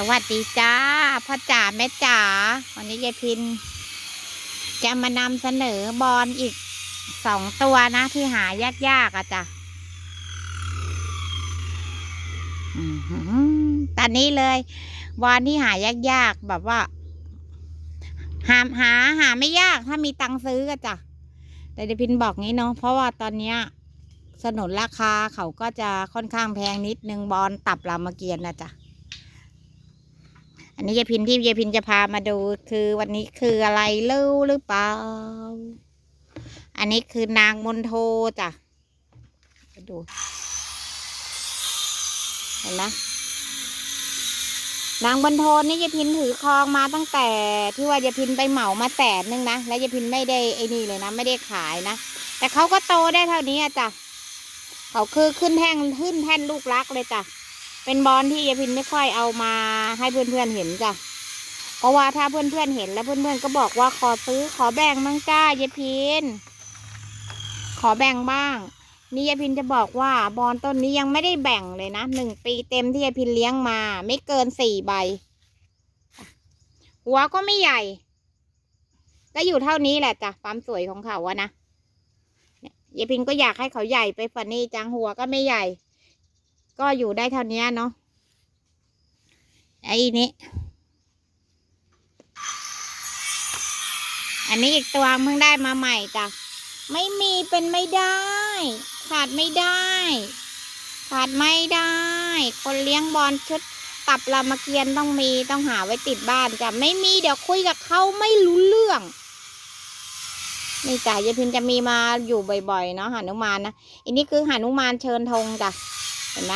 สวัสดีจ้าพ่อจ๋าแม่จ๋าวันนี้ยายพิน จะมานำเสนอบอลอีกสองตัวนะ ที่หายากๆอะจ้ะตอนนี้เลย บอลที่หายากๆแบบว่า หาหาหาไม่ยากถ้ามีตังค์ซื้อก็จ้ะแต่เดยพินบอกงี้เนาะเพราะว่าตอนเนี้ยสนุนราคาเขาก็จะค่อนข้างแพงนิดนึงบอลตับรามเกียรตินะจ๊ะ อันนี้ยายพินที่ยายพินจะพามาดูคือวันนี้คืออะไรเล่าหรือเปล่า อันนี้คือนางมนโทจ้ะดูเห็นไหมนางบนโทนนี่ยายพินถือครองมาตั้งแต่ที่ว่ายายพินไปเหมามาแสนนึงนะแล้วยายพินไม่ได้ไอ้นี่เลยนะไม่ได้ขายนะแต่เขาก็โตได้เท่านี้จ้ะเขาคือขึ้นแท่งขึ้นแท่นลูกรักเลยจ้ะ เป็นบอลที่ยายพินไม่ค่อยเอามาให้เพื่อนๆเห็นจ้ะ เพราะว่าถ้าเพื่อนๆเห็นแล้วเพื่อนๆก็บอกว่าขอซื้อขอแบ่งบ้างจ้ายายพิน ขอแบ่งบ้าง นี่ยายพินจะบอกว่าบอลต้นนี้ยังไม่ได้แบ่งเลยนะหนึ่งปีเต็มที่ยายพินเลี้ยงมา ไม่เกินสี่ใบ หัวก็ไม่ใหญ่ก็อยู่เท่านี้แหละจ้ะความสวยของเขาอะนะเนี่ยยายพินก็อยากให้เขาใหญ่ไปฝันนี่จังหัวก็ไม่ใหญ่ ก็อยู่ได้เท่านี้เนาะไอ้นี้อันนี้อีกตัวเพิ่งได้มาใหม่จ้ะไม่มีเป็นไม่ได้ ขาดไม่ได้ ขาดไม่ได้ คนเลี้ยงบอลชุดตับรามเกียรติ์ต้องมีต้องหาไว้ติดบ้านจ้ะไม่มีเดี๋ยวคุยกับเขาไม่รู้เรื่องนี่จ้ะยายพินจะมีมาอยู่บ่อยๆเนาะหานุมานนะอันนี้คือหานุมานเชิญธงจ้ะ เห็นไหม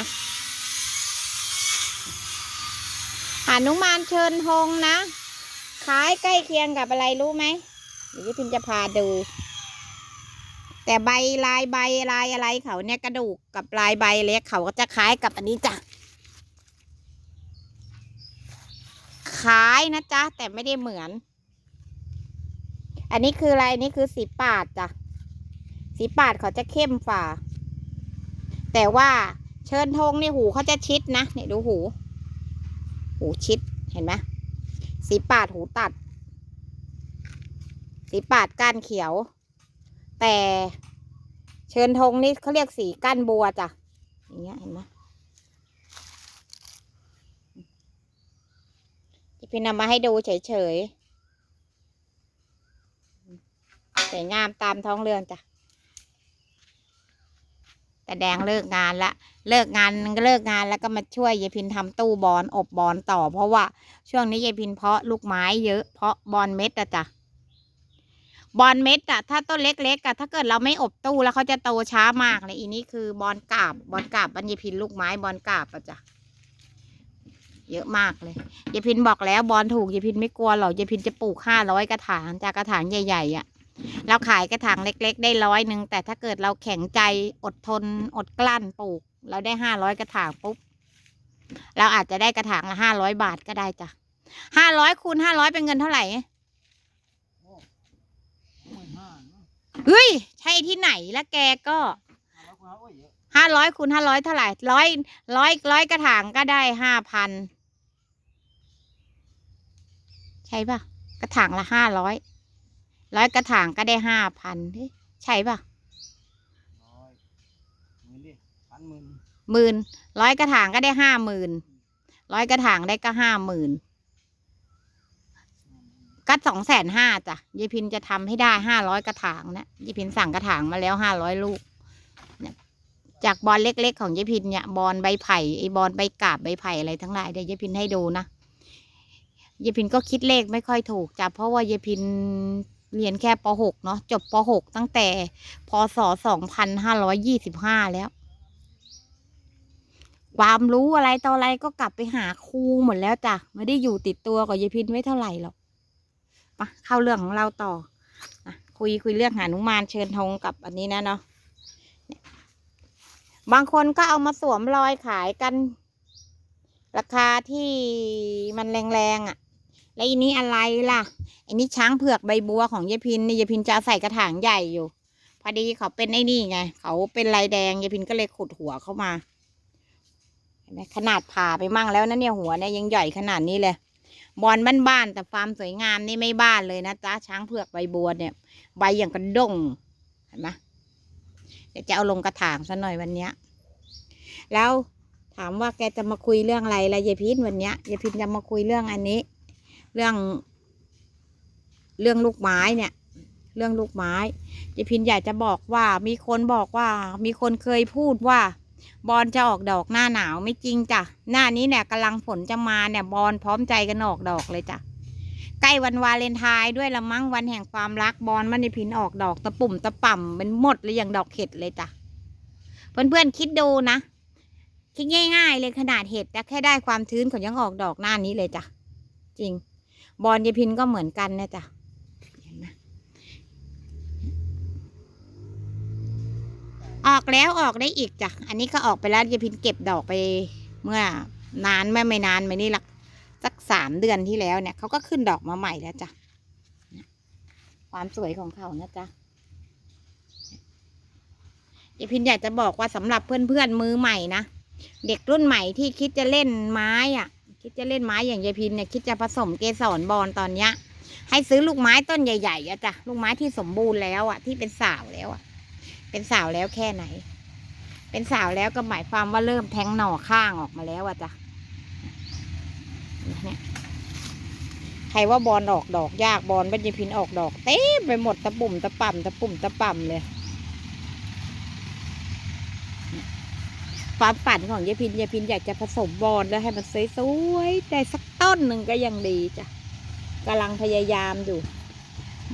หานุมานเชิญธงนะขายใกล้เคียงกับอะไรรู้ไหมเดี๋ยวพิมจะพาดู แต่ใบลายใบลายอะไรเขาเนี่ยกระดูกกับลายใบเล็กเขาก็จะคล้ายกับอันนี้จ้ะคล้ายนะจ๊ะ แต่ไม่ได้เหมือน อันนี้คืออะไรนนี้คือสีปาดจ้ะสีปาดเขาจะเข้มฝ่า แต่ว่า เชิญธงนี่หูเขาจะชิดนะเนี่ยดูหู หูชิดเห็นไหมสีปาดหูตัด สีปาดก้านเขียว แต่เชิญธงนี่เขาเรียกสีก้านบัวจ้ะอย่างเงี้ยเห็นไหมจะพี่นำมาให้ดูเฉยๆสวยงามตามท้องเรือนจ้ะ แต่แดงเลิกงานละเลิกงานก็เลิกงานแล้วก็มาช่วยยายพินทำตู้บอลอบบอลต่อ เพราะว่าช่วงนี้ยายพินเพาะลูกไม้เยอะเพาะบอลเม็ดอะจ้ะบอลเม็ดอะถ้าต้นเล็กๆอะถ้าเกิดเราไม่อบตู้แล้วเขาจะโตช้ามากเลยอีนี้คือบอลกาบบอลกาบบันยายพินลูกไม้บอลกาบอะจ้ะเยอะมากเลยยายพินบอกแล้วบอลถูกยายพินไม่กลัวหรอกยายพินจะปลูกห้าร้อยกระถางจากกระถางใหญ่ๆอะ เราขายกระถางเล็ก ๆ ได้ร้อยหนึ่งแต่ถ้าเกิดเราแข็งใจอดทนอดกลั้นปลูก เราได้ห้าร้อยกระถางปุ๊บเราอาจจะได้กระถางละห้าร้อยบาทก็ได้จ้ะห้าร้อยคูณห้าร้อยเป็นเงินเท่าไหร่เฮ้ย ใช่ที่ไหนแล้วแกก็ห้าร้อยคูณห้าร้อยเท่าไหร่ร้อยร้อยร้อยกระถางก็ได้ห้าพันใช่ปะกระถางละห้าร้อย ร้อยกระถางก็ได้ห้าพันใช่ปะร้อยหมื่นดิพันหมื่นหมื่นร้อยกระถางก็ได้ห้าหมื่นร้อยกระถางได้ก็ห้าหมื่นก็สองแสนห้าจ้ะยายพินจะทำให้ได้ห้าร้อยกระถางนะยายพินสั่งกระถางมาแล้วห้าร้อยลูกเนี่ยจากบอลเล็ก ๆ ของยายพินเนี่ยบอลใบไผ่ไอ้บอลใบกาบใบไผ่อะไรทั้งหลายเดี๋ยวยายพินให้ดูนะยายพินก็คิดเลขไม่ค่อยถูกจ้ะเพราะว่ายายพิน เรียนแค่ป .6 เนาะจบป .6 ตั้งแต่พศ2525 แล้ว ความรู้อะไรต่ออะไรก็กลับไปหาครูหมดแล้วจ้ะไม่ได้อยู่ติดตัวกับยายพินไม่เท่าไหร่หรอกมาเข้าเรื่องของเราต่ออะคุยคุยเรื่องหานุมานเชิญธงกับอันนี้นะเนาะเนี่ยบางคนก็เอามาสวมรอยขายกัน ราคาที่มันแรงๆอะ่ะ แล้วอันนี้อะไรล่ะอันนี้ช้างเผือกใบบัวของยายพินนี่ยายพินจะใส่กระถางใหญ่อยู่ พอดีเขาเป็นไอ้นี่ไง เขาเป็นลายแดงยายพินก็เลยขุดหัวเข้ามาเห็นไหมขนาดผ่าไปมั่งแล้วนะเนี่ยหัวเนี่ยยังใหญ่ขนาดนี้เลยบอลบ้านๆแต่ความสวยงามนี่ไม่บ้านเลยนะจ๊ะช้างเผือกใบบัวเนี่ย ใบอย่างกระด้งเห็นไหมเดี๋ยวจะเอาลงกระถางซะหน่อยวันเนี้ย แล้วถามว่าแกจะมาคุยเรื่องอะไรละยายพินวันเนี้ยยายพินจะมาคุยเรื่องอันนี้ เรื่อง เรื่องลูกไม้เนี่ย เรื่องลูกไม้ยายพินอยากจะบอกว่า มีคนบอกว่า มีคนเคยพูดว่า บอลจะออกดอกหน้าหนาวไม่จริงจ้ะหน้านี้เนี่ยกำลังฝนจะมาเนี่ยบอลพร้อมใจกันออกดอกเลยจ้ะใกล้วันวาเลนไทน์ด้วยละมั้งวันแห่งความรักบอลมันในพินออกดอกตะปุ่มตะป่ำเป็นหมดเลยอย่างดอกเห็ดเลยจ้ะเพื่อนๆคิดดูนะคิดง่าย ๆ เลยขนาดเห็ดแต่แค่ได้ความชื้นเขายังออกดอกหน้านี้เลยจ้ะจริง บอลยายพินก็เหมือนกันนะจ้ะเห็นไหมออกแล้วออกได้อีกจ้ะ อันนี้ก็ออกไปแล้วยายพินเก็บดอกไปเมื่อนานไม่ไม่นานมานี่ละสักสามเดือนที่แล้วเนี่ยเขาก็ขึ้นดอกมาใหม่แล้วจ้ะความสวยของเขานะจ๊ะยายพินอยากจะบอกว่าสำหรับเพื่อนๆมือใหม่นะ เด็กรุ่นใหม่ที่คิดจะเล่นไม้อะ คิดจะเล่นไม้อย่างยายพินเนี่ยคิดจะผสมเกสรบอลตอนเนี้ย ให้ซื้อลูกไม้ต้นใหญ่ๆอะจ้ะลูกไม้ที่สมบูรณ์แล้วอะที่เป็นสาวแล้วอะเป็นสาวแล้วแค่ไหน เป็นสาวแล้วก็หมายความว่าเริ่มแทงหน่อข้างออกมาแล้วอะจ้ะเนี่ยใครว่าบอลออกดอกยากบอลบัญญพินออกดอกเต็มไปหมดตะปุ่มตะป่ำตะปุ่มตะป่ำเลย ความฝันของยายพินยายพินอยากจะผสมบอลแล้วให้มันสวยๆได้สักต้นหนึ่งก็ยังดีจ้ะกำลังพยายามอยู่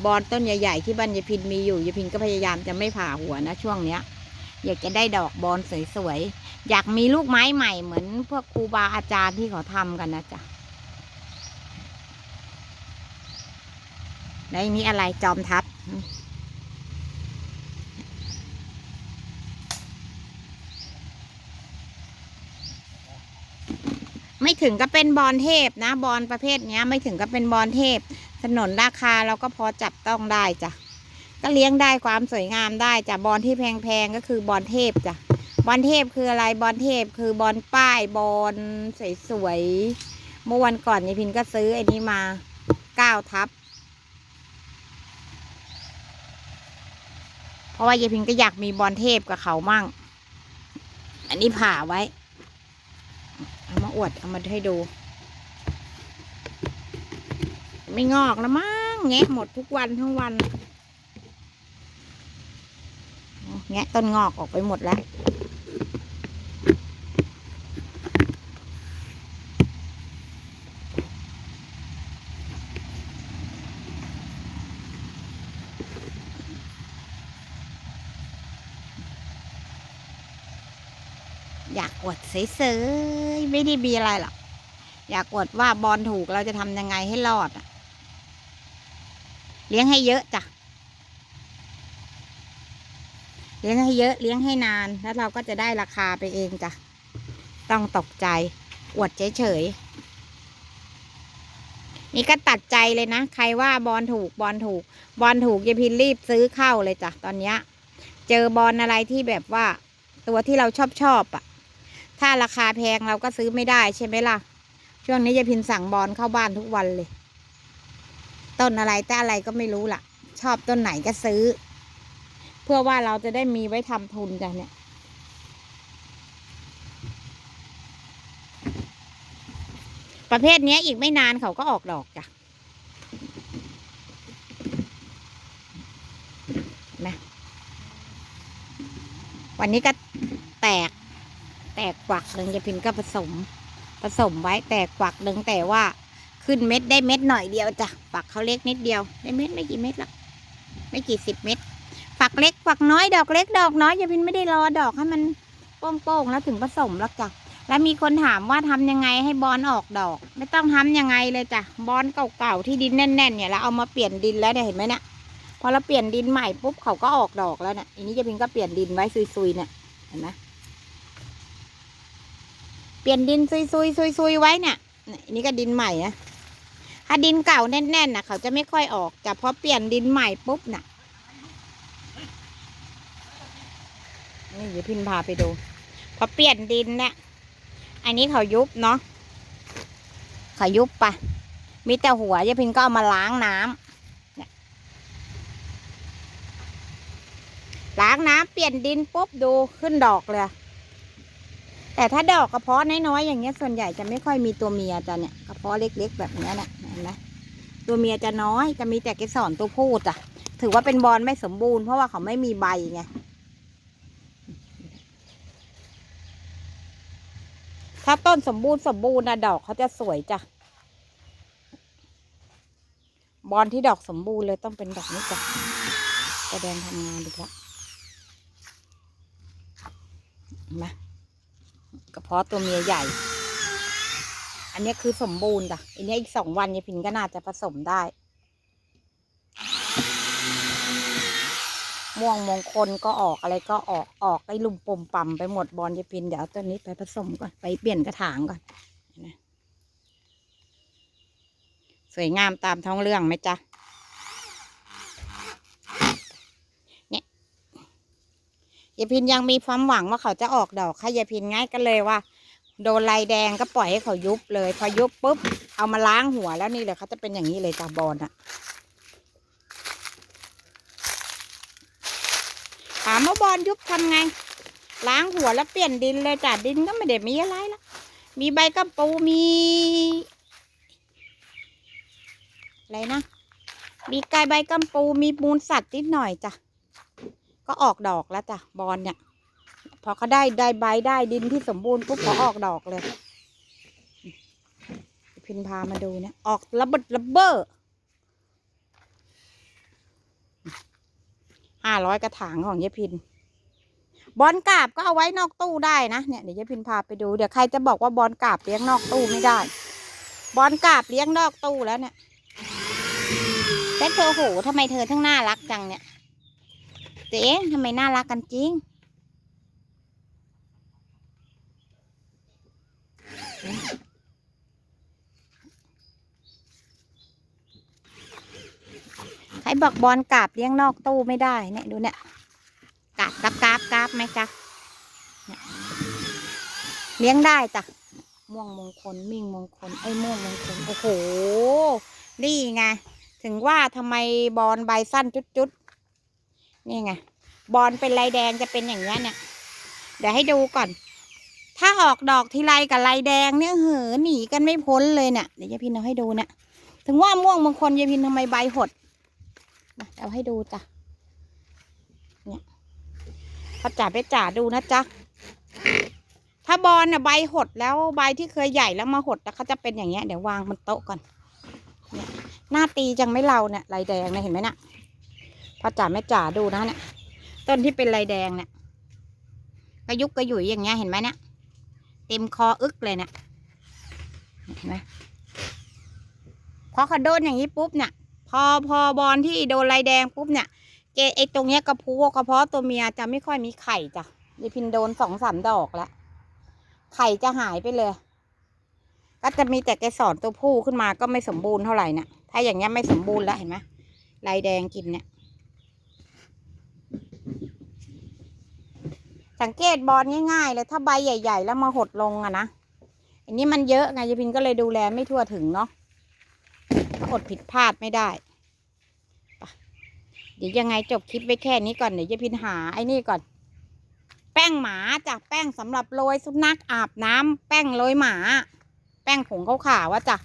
บอลต้นใหญ่ ๆ ที่บ้านยายพินมีอยู่ยายพินก็พยายามจะไม่ผ่าหัวนะช่วงเนี้ย อยากจะได้ดอกบอลสวยๆอยากมีลูกไม้ใหม่เหมือนพวกครูบาอาจารย์ที่เขาทำกันนะจ๊ะแล้วอันนี้อะไรจอมทัพ ไม่ถึงก็เป็นบอลเทพนะ บอลประเภทเนี้ย ไม่ถึงก็เป็นบอลเทพ ถนนราคาเราก็พอจับต้องได้จ้ะก็เลี้ยงได้ความสวยงามได้จ้ะบอลที่แพงๆก็คือบอลเทพจ้ะบอลเทพคืออะไรบอลเทพคือบอลป้ายบอลสวยๆเมื่อวันก่อนยายพินก็ซื้อไอ้นี้มาเก้าทับเพราะว่ายายพินก็อยากมีบอลเทพกับเขามั่ง อันนี้ผ่าไว้ อวดเอามาให้ดู ไม่งอกแล้วมั้งแงะหมดทุกวันทั้งวันแงะต้นงอกออกไปหมดแล้ว อยากอวดเฉยๆไม่ได้มีอะไรหรอกอยากอวดว่าบอลถูกเราจะทำยังไงให้รอดเลี้ยงให้เยอะจ้ะเลี้ยงให้เยอะเลี้ยงให้นานแล้วเราก็จะได้ราคาไปเองจ้ะต้องตกใจอวดเฉยๆนี่ก็ตัดใจเลยนะ ใครว่าบอลถูกบอลถูก บอลถูกยายพินรีบซื้อเข้าเลยจ้ะตอนเนี้ย เจอบอลอะไรที่แบบว่า ตัวที่เราชอบชอบๆอะ ถ้าราคาแพงเราก็ซื้อไม่ได้ใช่ไหมล่ะ ช่วงนี้ยายพินสั่งบอลเข้าบ้านทุกวันเลย ต้นอะไรแต่อะไรก็ไม่รู้ล่ะ ชอบต้นไหนก็ซื้อ เพื่อว่าเราจะได้มีไว้ทำทุนกันเนี่ยประเภทนี้อีกไม่นานเขาก็ออกดอกจ้ะนไหมวันนี้ก็แตก แตกกวักหนึ่งยายพินก็ผสม ผสมไว้แตกกวักหนึ่งแต่ว่าขึ้นเม็ดได้เม็ดหน่อยเดียวจ้ะฝักเขาเล็กนิดเดียว ได้เม็ดไม่กี่เม็ดหรอกไม่กี่สิบเม็ดฝักเล็กฝักน้อยดอกเล็กดอกน้อยยายพินไม่ได้รอดอกให้มันโป้งๆแล้วถึงผสมแล้วจ้ะแล้วมีคนถามว่าทำยังไงให้บอลออกดอก ไม่ต้องทำยังไงเลยจ้ะบอลเก่าๆที่ดินแน่นๆเนี่ยแล้วเอามาเปลี่ยนดินแล้วเนี่ยเห็นไหมเนี่ยพอเราเปลี่ยนดินใหม่ปุ๊บเขาก็ออกดอกแล้วเนี่ยอันนี้ยายพินก็เปลี่ยนดินไว้ซุยๆเนี่ยเห็นไหม ปลี่ยนดินซุยซุยซุยซุยไว้เนี่ยนี่ก็ดินใหม่นะถ้าดินเก่าแน่นๆนะเขาจะไม่ค่อยออกแต่พอเปลี่ยนดินใหม่ปุ๊บน่ะ นี่เดี๋ยวพิมพาไปดู พอเปลี่ยนดินเนี่ยอันนี้เขายุบเนาะเขายุบไปะมีแต่หัวยายพินก็เอามาล้างน้ำเนี่ยล้างน้ำเปลี่ยนดินปุ๊บดูขึ้นดอกเลย แต่ถ้าดอกกระเพาะน้อยๆอย่างเงี้ยส่วนใหญ่จะไม่ค่อยมีตัวเมียจ้ะเนี่ยกระเพาะเล็กๆ แบบเนี้ยนะเห็นไหมตัวเมียจะน้อยจะมีแต่เกสรตัวผู้จ้ะถือว่าเป็นบอลไม่สมบูรณ์เพราะว่าเขาไม่มีใบไงถ้าต้นสมบูรณ์สมบูรณ์นะดอกเขาจะสวยจ้ะบอลที่ดอกสมบูรณ์เลยต้องเป็นดอกนี้จ้ะแสดงทำงานดีกแล้วเห็นไหม กระเพาะตัวเมียใหญ่ อันนี้คือสมบูรณ์จ้ะอันนี้อีกสองวันยายพินก็น่าจะผสมได้ ม่วงมงคลก็ออกอะไรก็ออกออกไอ้ลุมปมปั่มไปหมดบอลยายพินเดี๋ยวตัวนี้ไปผสมก่อน ไปเปลี่ยนกระถางก่อนสวยงามตามท้องเรื่องไหมจ๊ะ เนี่ย ยายพินยังมีความหวังว่าเขาจะออกดอกค่ะยายพินง่ายก็เลยว่า โดนลายแดงก็ปล่อยให้เขายุบเลย พอยุบปุ๊บเอามาล้างหัวแล้วนี่เลยเขาจะเป็นอย่างนี้เลยจ้ะบอลอะถามว่าบอลยุบทำไง ล้างหัวแล้วเปลี่ยนดินเลยจ้ะดินก็ไม่ได้มีอะไรละมีใบกระปูมีอะไรนะมีกายใบกำปูมีมูลสัตว์นิดหน่อยจ้ะ ก็ออกดอกแล้วจ้ะบอลเนี่ย พอเขาได้ได้ใบได้ดินที่สมบูรณ์ปุ๊บเขาออกดอกเลย พินพามาดูเนี่ย ออกระเบิดระเบ้อห้าร้อยกระถางของยายพิน บอลกาบก็เอาไว้นอกตู้ได้นะเนี่ยเดี๋ยวยายพินพาไปดูเดี๋ยวใครจะบอกว่าบอลกาบเลี้ยงนอกตู้ไม่ได้ บอลกาบเลี้ยงนอกตู้แล้วเนี่ยแต่เธอโหทำไมเธอทั้งน่ารักจังเนี่ย เจ๊ทำไมน่ารักกันจริงใครบอกบอลกาบเลี้ยงนอกตู้ไม่ได้เนี่ยดูเนี่ยกาบกราบกราบกาบไหมจ๊ะเลี้ยงได้จ้ะม่วงมงคลมิ่งมงคลไอ้ม่วงมงคลโอ้โหนี่ไงถึงว่าทำไมบอลใบสั้นจุดๆ นี่ไงบอลเป็นลายแดงจะเป็นอย่างเงี้ยเนี่ย เดี๋ยวให้ดูก่อน ถ้าออกดอกทีไรกับลายแดงเนี่ยเหอหนีกันไม่พ้นเลยเนี่ยเดี๋ยวยายพินเอาให้ดูเนี่ยถึงว่าม่วงมงคลยายพินทำไมใบหดเอาให้ดูจ้ะเนี่ยพอจ่าไปจ่าดูนะจ๊ะถ้าบอลน่ะใบหดแล้วใบที่เคยใหญ่แล้วมาหดแล้วเขาจะเป็นอย่างเงี้ยเดี๋ยววางบนโต๊ะก่อนเนี่ยหน้าตีจังไม่เราเนี่ยลายแดงเนี่ยเห็นไหมน่ะ พอจ่าไม่จ่าดูนะเนี่ยต้นที่เป็นลายแดงเนี่ยกระยุกกระยุยอย่างเงี้ยเห็นไหมเนี่ยเต็มคออึกเลยเนี่ยเห็นไหมพอเขาโดนอย่างนี้ปุ๊บเนี่ยพอพอบอลที่โดนลายแดงปุ๊บเนี่ยเจไอตรงเนี้ยกระพูกระเพาะตัวเมียจะไม่ค่อยมีไข่จ้ะยายพินโดนสองสามดอกแล้วไข่จะหายไปเลย ก็จะมีแต่เกสรตัวผู้ขึ้นมาก็ไม่สมบูรณ์เท่าไหร่นะถ้าอย่างเงี้ยไม่สมบูรณ์แล้วเห็นไหมลายแดงกินเนี่ย สังเกตบอลง่ายๆเลยถ้าใบใหญ่ ๆ แล้วมาหดลงอะนะอันนี้มันเยอะไงยายพินก็เลยดูแลไม่ทั่วถึงเนาะอดผิดพลาดไม่ได้เดี๋ยวยังไงจบคลิปไว้แค่นี้ก่อนเดี๋ยวจะพินหาไอ้นี่ก่อน แป้งหมาจากแป้งสำหรับโรยสุนัขอาบน้ำแป้งโรยหมา แป้งผงขาวๆว่าจ้ะ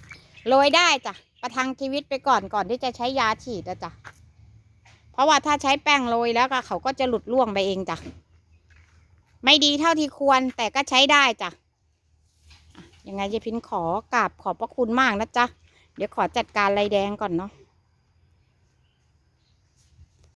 โรยได้จ้ะประทังชีวิตไปก่อนก่อนที่จะใช้ยาฉีดอะจ้ะเพราะว่าถ้าใช้แป้งโรยแล้วก็เขาก็จะหลุดร่วงไปเองจ้ะ ไม่ดีเท่าที่ควรแต่ก็ใช้ได้จ้ะยังไงยายพินขอกราบขอบพระคุณมากนะจ๊ะ เดี๋ยวขอจัดการลายแดงก่อนเนาะ